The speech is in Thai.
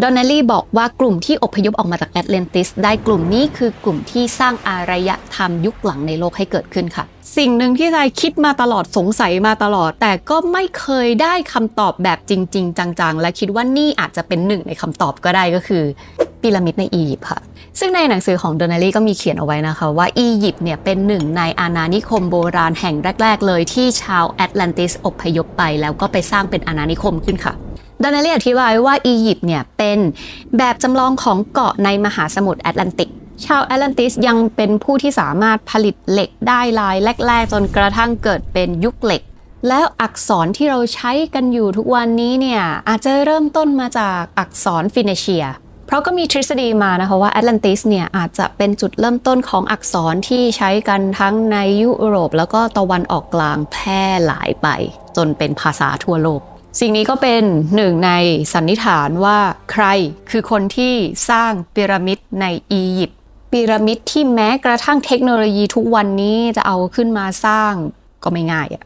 ดอนเนลลี่บอกว่ากลุ่มที่อพยพออกมาจากแอตแลนติสได้กลุ่มนี้คือกลุ่มที่สร้างอารยธรรมยุคหลังในโลกให้เกิดขึ้นค่ะ สิ่งหนึ่งที่ทายคิดมาตลอดสงสัยมาตลอด แต่ก็ไม่เคยได้คำตอบแบบจริง ๆ จังๆ และคิดว่านี่อาจจะเป็นหนึ่งในคำตอบก็ได้ก็คือพีระมิดในอียิปต์ค่ะ ซึ่งในหนังสือของโดนาลีก็มีเขียนเอาไว้นะคะ ว่าอียิปต์เนี่ยเป็นหนึ่งในอาณานิคมโบราณแห่งแรก ๆ เลยที่ชาวแอตแลนติสอพยพไป แล้วก็ไปสร้างเป็นอาณานิคมขึ้นค่ะ ดานาเลียอธิบายว่าอียิปต์เนี่ยเป็นแบบจำลองของเกาะในมหาสมุทรแอตแลนติก ชาวแอตแลนติสยังเป็นผู้ที่สามารถผลิตเหล็กได้ลายแรก ๆ จนกระทั่งเกิดเป็นยุคเหล็ก แล้วอักษรที่เราใช้กันอยู่ทุกวันนี้เนี่ยอาจจะเริ่มต้นมาจากอักษรฟินิเชียเพราะก็มีทฤษฎีมานะคะว่าแอตแลนติสเนี่ยอาจจะเป็นจุดเริ่มต้นของอักษรที่ใช้กันทั้งในยุโรป แล้วก็ตะวันออกกลางแพร่หลายไป จนเป็นภาษาทั่วโลก สิ่งนี้ก็เป็นหนึ่งในสันนิษฐานว่าใครคือคนที่สร้างพีระมิดในอียิปต์พีระมิดที่แม้กระทั่งเทคโนโลยีทุกวันนี้จะเอาขึ้นมาสร้างก็ไม่ง่ายอะ